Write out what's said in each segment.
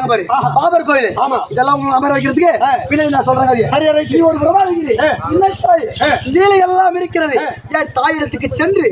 சொல்றாங்க பாரு. பாபர் கோயில். ஆமா. இதெல்லாம் உங்களுக்கு அமர வைக்கிறதுக்கு பின்னாடி நான் சொல்றேன் அது சரியா ரைட் நீ ஒரு எல்லாம் இருக்கிறது. என் தாயிடத்துக்கு சென்று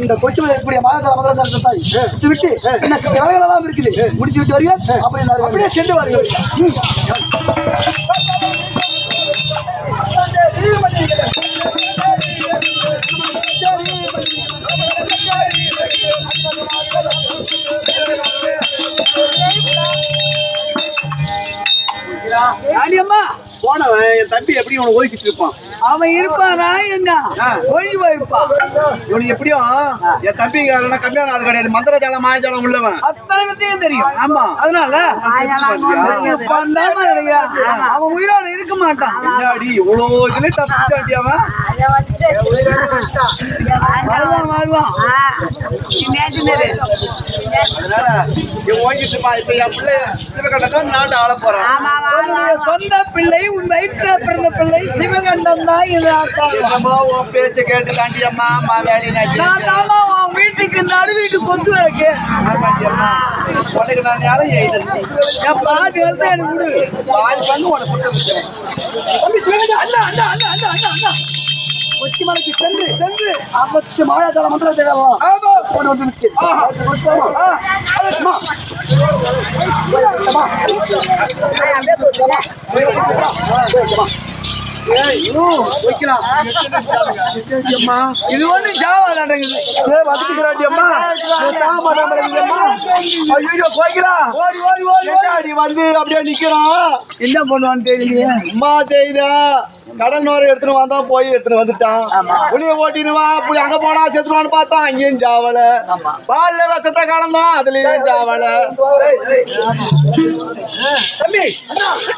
இந்த கொச்சுமலை இருக்கக்கூடிய மாதா முதல்ல தாய் விட்டு விட்டு என்ன வேலைகள் எல்லாம் இருக்குது. முடிச்சு விட்டு வருகிறேன் அப்படி நான் அப்படியே சென்று வாருங்கள் அம்மா போனவன் என் தம்பி எப்படி உனக்கு ஓய்ச்சிட்டு இருப்பான்? அவன் இருப்பானா என்ன ஒழிஞ்சு போயிருப்பான் இவனுக்கு எப்படியும் என் தம்பிக்காரனா கம்மியான ஆள் கிடையாது மந்திரஜாலம் மாயஜாலம் உள்ளவன். அத்தனை பத்தியும் தெரியும். ஆமா. அதனால. அவன் உயிரோட இருக்க மாட்டான். பின்னாடி இவ்வளோ இதுல தப்பிச்சாண்டி அவன். சொந்த பிள்ளை உன் வயிற்றுல பிறந்த பிள்ளை சிவகண்டம் தான் இது பேச்ச கேட்டு தாண்டி அம்மா அம்மா வேலையை நான் தாமா உன் வீட்டுக்கு நடு வீட்டு கொத்து விளக்கு உனக்கு நான் யாரும் எழுதுறேன். என் பாதி வந்து எனக்கு விடு. பாதி பண்ணு உனக்கு கொடுத்துருக்கேன் தம்பி சிவகண்டம் அண்ணா அண்ணா அண்ணா அண்ணா அண்ணா அண்ணா. கொச்சி மலைக்கு சென்று சென்று ஐம்பத்தி மாயாஜால மந்திரத்தை ஆமா. கொண்டு வந்து இது ஒண்ணு ஜாவா நடக்குது. வந்துக்கிறாடி அம்மா. ஐயோ போய்க்கிறா. ஓடி ஓடி ஓடி அடி வந்து அப்படியே நிக்கிறான் என்ன பண்ணுவான்னு தெரியலையே. அம்மா செய்தா. கடல் நோரை எடுத்துட்டு வந்தா போய் எடுத்துட்டு வந்துட்டான். புளிய ஓட்டினுவா புளி அங்க போனா செத்துருவான்னு பார்த்தா அங்கேயும் ஜாவல. பால்ல வசத்த காலமா அதுலயும் ஜாவல. தம்பி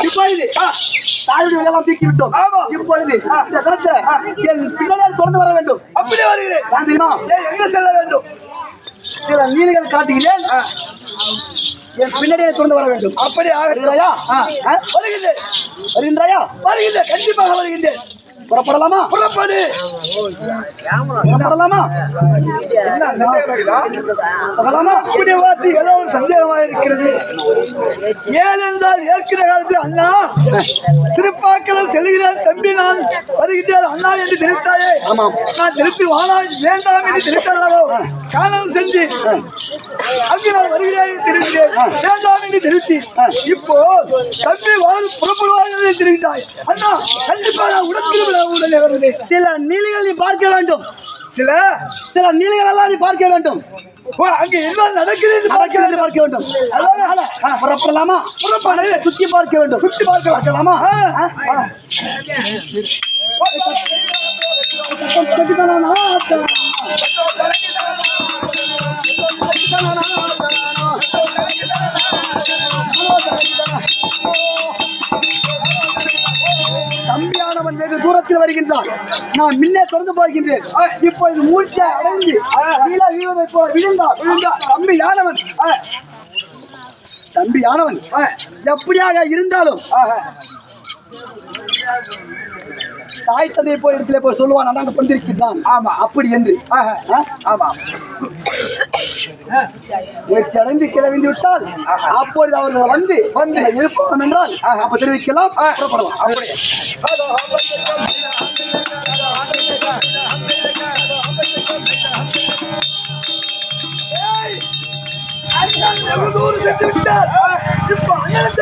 இப்பொழுது தாயுடைய வேலையெல்லாம் தூக்கி விட்டோம். இப்பொழுது என் பின்னாடி தொடர்ந்து வர வேண்டும். அப்படியே வருகிறேன். எங்க செல்ல வேண்டும்? சில நீலிகள் காட்டுகிறேன். என் பின்னாடியே தொடர்ந்து வர வேண்டும். அப்படி வருகிறாயா ஆ, ஆ, வருகிறேன் வருகின்றாயா வருகிறேன் கண்டிப்பாக வருகின்றேன். புறப்படலாமா? புறப்படு. புறப்படலாமா? புறப்படலாமா? இப்படி ஏதோ ஒரு சந்தேகமாக இருக்கிறது. ஏனென்றால் ஏற்கிற காலத்தில் அண்ணா திருப்பாக்கலம் செல்கிறார் தம்பி நான் வருகின்றேன் அண்ணா என்று தெரிவித்தாயே ஆமாம். நான் திருப்பி வேண்டாம் என்று தெரிவித்தார்களோ காலம் சென்று அங்கு நான் வருகிறேன் தெரிவித்தேன் வேண்டாம் என்று தெரிவித்து இப்போ தம்பி வாழ் புறப்படுவார்கள் தெரிவித்தாய் அண்ணா கண்டிப்பா நான் சில நீலிகள் நீ பார்க்க வேண்டும். சில? சில நீலிகள் எல்லாம் நீ பார்க்க வேண்டும். ஓ, அங்க என்ன நடக்குது என்று பார்க்க வேண்டும். பார்க்க வேண்டும். புறப்படலாமா? புறப்படு சுத்தி பார்க்க வேண்டும். சுத்தி பார்க்க பார்க்கலாமா? ஆ, வெகு தூரத்தில் வருகின்றான் நான் முன்னே தொடர்ந்து போகின்றேன். இப்பொழுது மூச்சை அடைந்து கீழே வீழ்வதை போல் விழுந்தார். விழுந்தார். தம்பி யானவன்? தம்பி யானவன்? எப்படியாக இருந்தாலும் தாய் தந்தையை போய் இடத்துல போய் சொல்லுவான் அண்ணாங்க கொண்டிருக்கிறான் ஆமா. அப்படி என்று. ஆமா. முயற்சி அடைந்து கிளவிந்து விட்டால் அப்பொழுது அவர்கள் வந்து வந்து எழுப்பணும் என்றால் அப்ப தெரிவிக்கலாம். புறப்படலாம். அப்படியே வெகு தூரம் சென்று விட்டார். இப்போ அண்ணன்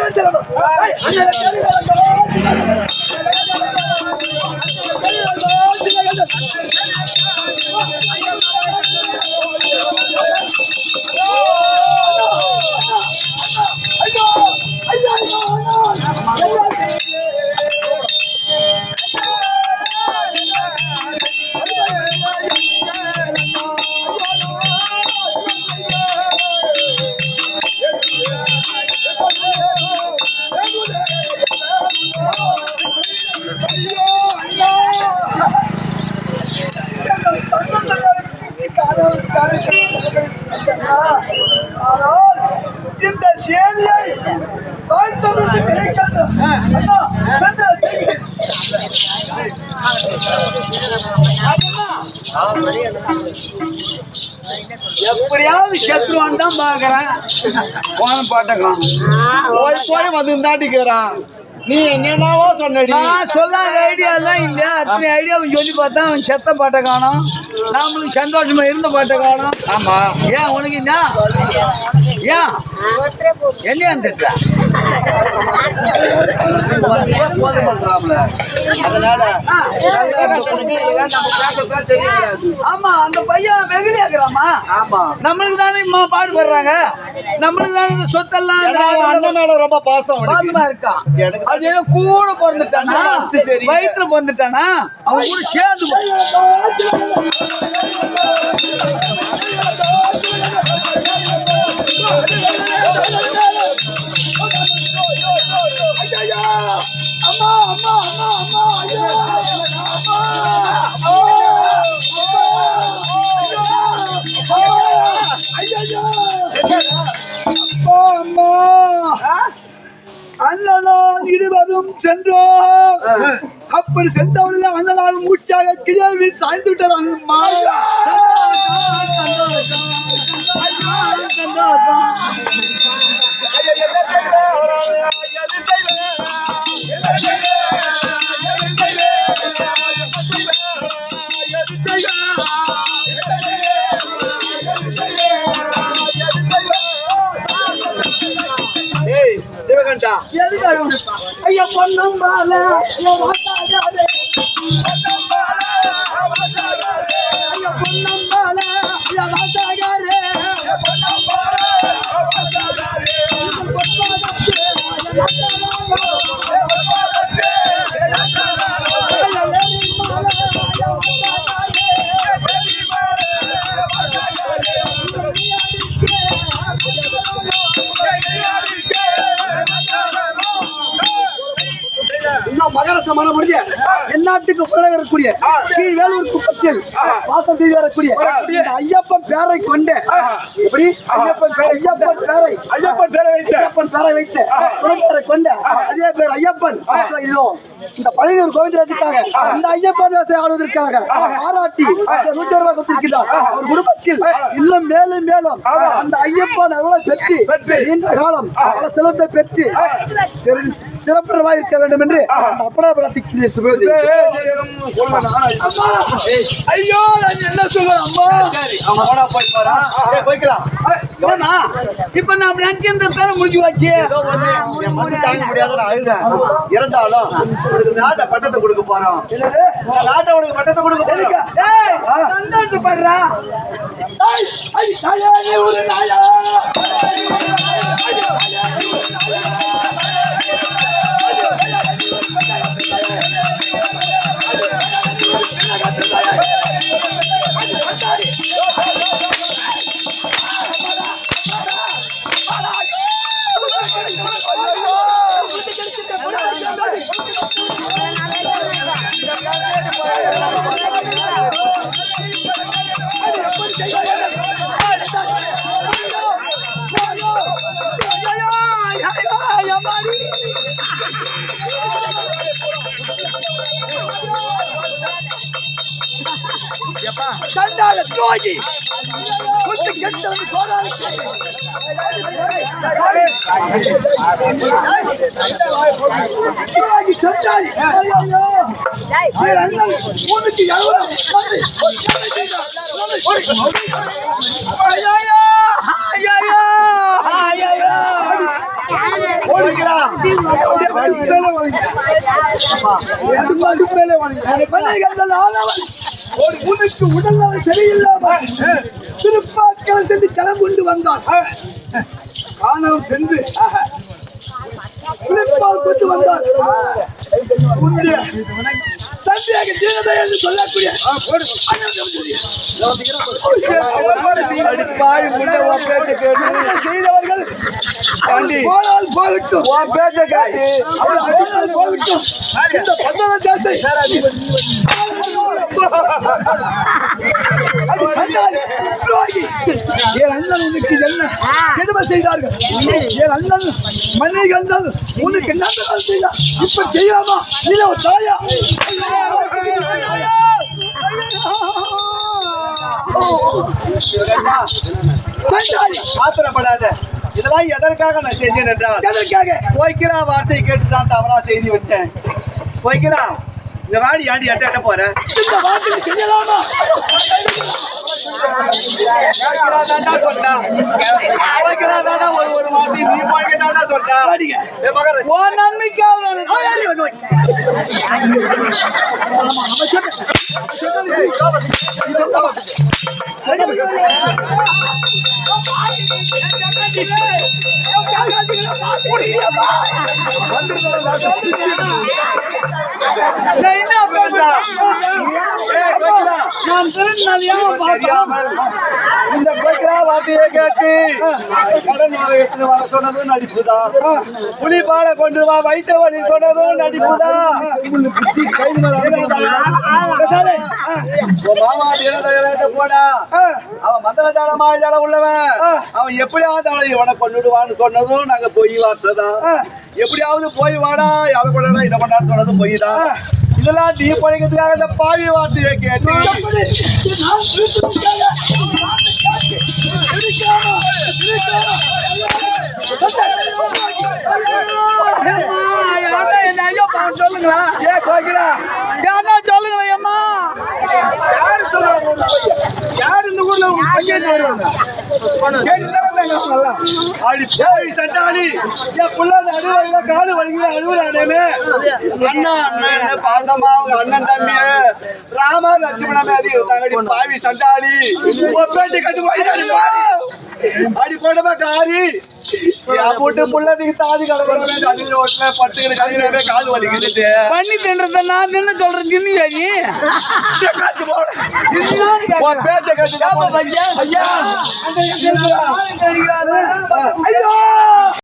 எப்படியாவது செத்துருவான்னு தான் பாக்குறேன் போன பாட்டக்கலாம் போய் போய் வந்து தாட்டிக்கிறான் நீ என்னென்னவோ சொன்னடி. நான் சொல்லாத ஐடியா எல்லாம் இல்ல அத்தனை ஐடியாவும் சொல்லி பார்த்தா அவன் செத்த பாட்டை காணும். நம்மளுக்கு சந்தோஷமா இருந்த பாட்டை காணும். ஆமா. ஏன் உனக்கு என்ன ஏன்? என்ன திட்டுற? அதனால ஆமா அந்த பையன் வெகுலியாக்குறாமா ஆமா. நம்மளுக்கு தானே பாடுபடுறாங்க நம்மளுக்கு தானே இந்த சொத்தெல்லாம் அண்ணன் மேல ரொம்ப பாசம். பாசமா இருக்கான் அது கூட பிறந்துட்டானா? சரி. வயிற்றுல பிறந்துட்டானா? அவன் கூட சேர்ந்து சென்றோம். அப்படி சென்றவர்கள் அண்ணனால் மூச்சாக கிழவில் சாய்ந்து விட்டார். அம்மா சிவகண்டா ஐயா பொன்னம்பால ஐயா வாத்தாகாதே. ஐயா பொன்னம்பால ஐயா வாத்தாகாதே. எந்நாட்டுக்கு புலகரக்கூடிய கீழ் வேலூர் குப்பத்தில் வாசம் செய்து வரக்கூடிய ஐயப்பன் பேரை கொண்டு எப்படி? ஐயப்பன் பேரை ஐயப்பன் பேரை. ஐயப்பன் பேரை வைத்து. ஐயப்பன் பேரை வைத்து குழந்தையை கொண்டு அதே பேர் ஐயப்பன். இதோ இந்த பழனியூர் கோவிந்தராஜுக்காக இந்த ஐயப்பன் வேசை ஆடுவதற்காக பாராட்டி நூற்றி ரூபாய் கொடுத்திருக்கிறார். அவர் குடும்பத்தில் இன்னும் மேலும் மேலும் அந்த ஐயப்பன் அருளை பெற்று நீண்ட காலம் பல செல்வத்தை பெற்று சிறு- சிறப்புறவாய் இருக்க வேண்டும் என்று அப்படா பிரார்த்திக்கிறேன். சுபோஜி ஐயோ நான் என்ன சொல்றேன் அம்மா? போய்க்கலாம். இப்ப நான் நினைச்சிருந்தா முடிஞ்சு வச்சு தாங்க முடியாத அழுதேன். இருந்தாலும் நாட்டை பட்டத்தை கொடுக்க போறோம். நாட்டை உனக்கு பட்டத்தை கொடுக்க ஏய், சந்தோஷப்படுறா. சண்டால துரோகி குத்து கெட்டவன் சோழாளி துரோகி சண்டாளி ஐயோ என் அண்ணன் உனக்கு ஓடிக்கிறான் உனக்கு உடல்நலம் சரியில்லாமல் திருப்பாக்கள் சென்று கிளம்புண்டு வந்தான் காணம் சென்று திருப்பால் கொண்டு வந்தார். உன்னுடைய தந்தையாக தீனதை என்று சொல்லக்கூடிய செய்தவர்கள். போனால் போகட்டும். பேச்சை கேட்டு. போகட்டும். இந்த பந்தன. என் அண்ணன் உனக்கு என்ன கெடுமை செய்தார்கள் என் அண்ணன் மண்ணை கண்டால் உனக்கு நல்லதால் செய்தார் இப்ப செய்யாமா ஒரு தாயா ஆத்திரப்படாத இதெல்லாம் எதற்காக நான் செஞ்சேன் என்றால் எதற்காக? போய்க்கிறா வார்த்தையை கேட்டு தான் தவறா செய்து விட்டேன். போய்க்கிறா? இந்த வாடி ஆண்டி எட்ட எட்ட போற இந்த வார்த்தையை செய்யலாமா தாண்டா போய்க்கிறா தாண்டா ஒரு ஒரு நீ போய்க்க என்ன பேசுறா? நான் இந்த போய்க்கிறா வார்த்தையை கேட்டு கடன் வர சொன்னதும் புலி பாட கொண்டு வா வைத்த வழி சொன்னதும் நடிப்புதா மாமா போடா அவன் மந்திர ஜாலமா ஜாலம் உள்ளவன் அவன் எப்படியாவது அவளை இவனை கொண்டுடுவான்னு சொன்னதும் நாங்க பொய் வார்த்தைதான் எப்படியாவது போய் வாடா அதை கொண்டா இதை கொண்டான்னு சொன்னதும் பொய் தான் இதெல்லாம் நீ படிக்கிறதுக்காக இந்த பாவி வார்த்தையை கேட்டு. சொல்லுங்களா ஏ கோகிலா யாரா சொல்லுங்களா அம்மா யாரு சொல்லுவாங்க யார் இந்த ஊர்ல வருவாங்க. அடி சண்டாளி என் புள்ள நடுவழியில காடு வலிக்கிற அழுவுறானே அண்ணா அண்ணன் பாசமா அவங்க அண்ணன் தம்பி. ராம லட்சுமணமே மாதிரி இருந்தாங்க பாவி சண்டாளி. உன் கட்டு போய் அடி போடமா காரி? என் போட்டு புள்ள நீங்க தாதி கலக்கணும். அடியில் ஓட்டுல பட்டுக்கிற கழிவுறவே காடு வலிக்குது பண்ணி தின்றத நான் தின்னு சொல்றேன் தின்னியா நீ? காத்து போட. பேச்சை கட்டு ஐயா. ஐயா. ஐயோ.